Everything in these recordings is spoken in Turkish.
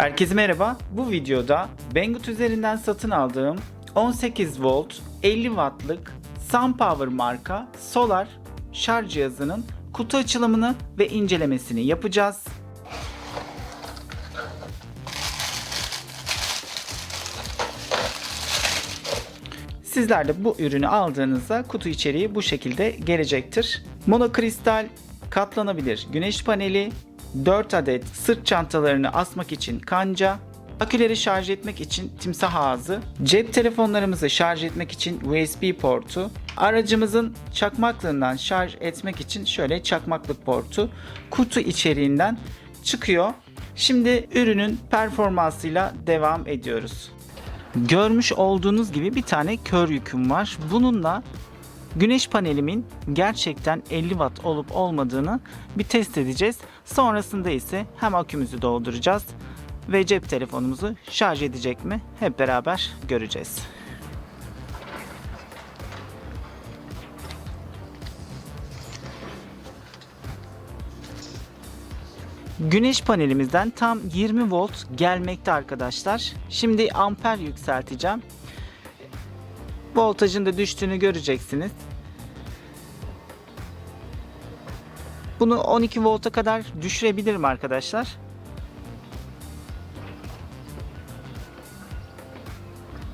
Herkese merhaba. Bu videoda Banggood üzerinden satın aldığım 18 volt 50 wattlık SunPower marka solar şarj cihazının kutu açılımını ve incelemesini yapacağız. Sizler de bu ürünü aldığınızda kutu içeriği bu şekilde gelecektir. Monokristal, katlanabilir güneş paneli, 4 adet sırt çantalarını asmak için kanca, aküleri şarj etmek için timsah ağzı, cep telefonlarımızı şarj etmek için USB portu, aracımızın çakmaklığından şarj etmek için şöyle çakmaklık portu kutu içeriğinden çıkıyor. Şimdi ürünün performansıyla devam ediyoruz. Görmüş olduğunuz gibi bir tane kör yüküm var. Bununla güneş panelimin gerçekten 50 watt olup olmadığını bir test edeceğiz. Sonrasında ise hem akümüzü dolduracağız ve cep telefonumuzu şarj edecek mi hep beraber göreceğiz. Güneş panelimizden tam 20 volt gelmekte arkadaşlar. Şimdi amper yükselteceğim. Voltajın da düştüğünü göreceksiniz. Bunu 12 volta kadar düşürebilirim arkadaşlar.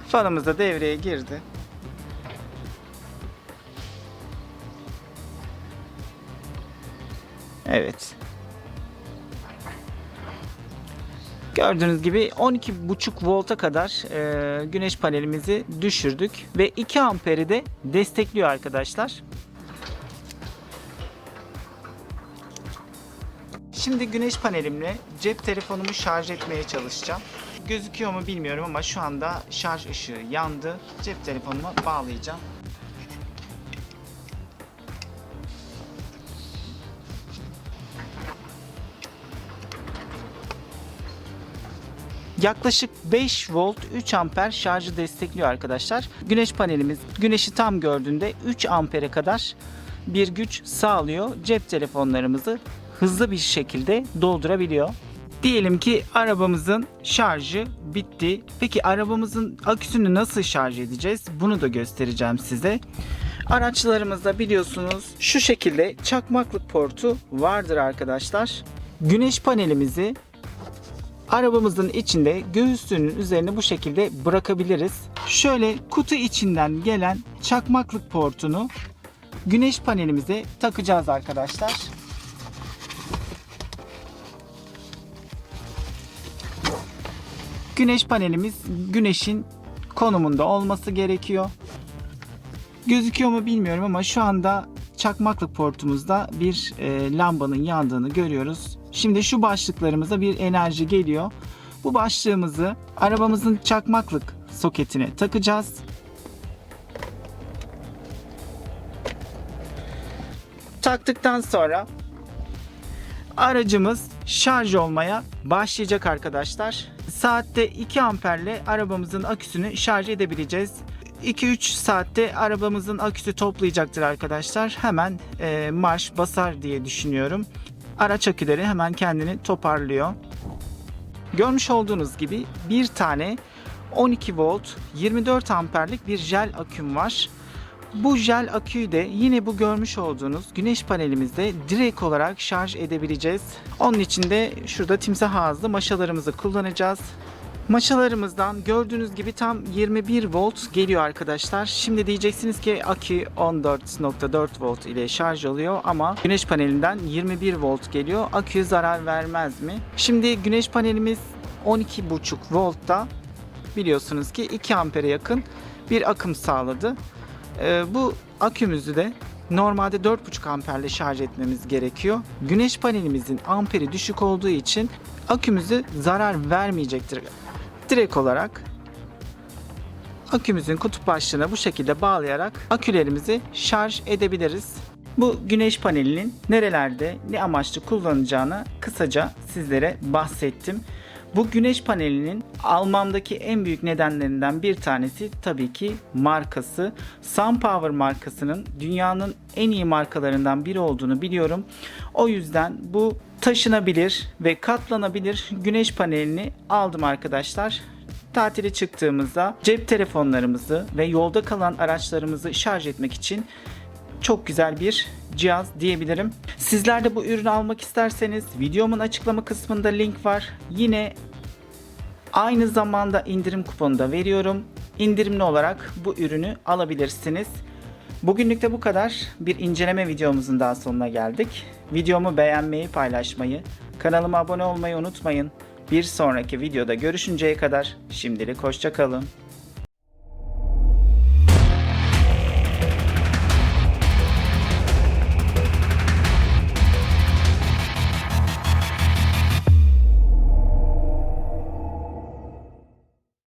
Fanımız da devreye girdi. Evet. Gördüğünüz gibi 12,5 volta kadar e, güneş panelimizi düşürdük ve 2 amperi de destekliyor arkadaşlar. Şimdi güneş panelimle cep telefonumu şarj etmeye çalışacağım. Gözüküyor mu bilmiyorum ama şu anda şarj ışığı yandı. Cep telefonuma bağlayacağım. Yaklaşık 5 volt 3 amper şarjı destekliyor arkadaşlar. Güneş panelimiz güneşi tam gördüğünde 3 ampere kadar bir güç sağlıyor. Cep telefonlarımızı hızlı bir şekilde doldurabiliyor. Diyelim ki arabamızın şarjı bitti. Peki arabamızın aküsünü nasıl şarj edeceğiz? Bunu da göstereceğim size. Araçlarımızda biliyorsunuz şu şekilde çakmaklık portu vardır arkadaşlar. Güneş panelimizi arabamızın içinde göğüslüğünün üzerine bu şekilde bırakabiliriz. Şöyle kutu içinden gelen çakmaklık portunu güneş panelimize takacağız arkadaşlar. Güneş panelimiz güneşin konumunda olması gerekiyor. Gözüküyor mu bilmiyorum ama şu anda çakmaklık portumuzda bir e, lambanın yandığını görüyoruz. Şimdi şu başlıklarımıza bir enerji geliyor. Bu başlığımızı arabamızın çakmaklık soketine takacağız. Taktıktan sonra aracımız şarj olmaya başlayacak arkadaşlar. Saatte 2 amperle arabamızın aküsünü şarj edebileceğiz. 2-3 saatte arabamızın aküsü toplayacaktır arkadaşlar. Hemen e, marş basar diye düşünüyorum. Araç aküleri hemen kendini toparlıyor. Görmüş olduğunuz gibi bir tane 12 volt 24 amperlik bir jel aküm var. Bu jel aküyü de yine bu görmüş olduğunuz güneş panelimizde direkt olarak şarj edebileceğiz. Onun için de şurada timsah ağızlı maşalarımızı kullanacağız. Maşalarımızdan gördüğünüz gibi tam 21 volt geliyor arkadaşlar. Şimdi diyeceksiniz ki akü 14.4 volt ile şarj oluyor ama güneş panelinden 21 volt geliyor. Akü zarar vermez mi? Şimdi güneş panelimiz 12.5 voltta biliyorsunuz ki 2 ampere yakın bir akım sağladı. Ee, bu akümüzü de normalde 4.5 amperle şarj etmemiz gerekiyor. Güneş panelimizin amperi düşük olduğu için akümüzü zarar vermeyecektir. Direkt olarak akümüzün kutup başlığına bu şekilde bağlayarak akülerimizi şarj edebiliriz. Bu güneş panelinin nerelerde ne amaçlı kullanacağını kısaca sizlere bahsettim. Bu güneş panelinin almamdaki en büyük nedenlerinden bir tanesi tabii ki markası. SunPower markasının dünyanın en iyi markalarından biri olduğunu biliyorum. O yüzden bu taşınabilir ve katlanabilir güneş panelini aldım arkadaşlar. Tatile çıktığımızda cep telefonlarımızı ve yolda kalan araçlarımızı şarj etmek için çok güzel bir cihaz diyebilirim. Sizler de bu ürünü almak isterseniz videomun açıklama kısmında link var. Yine aynı zamanda indirim kuponu da veriyorum. İndirimli olarak bu ürünü alabilirsiniz. Bugünlük de bu kadar. Bir inceleme videomuzun daha sonuna geldik. Videomu beğenmeyi, paylaşmayı, kanalıma abone olmayı unutmayın. Bir sonraki videoda görüşünceye kadar şimdilik hoşçakalın.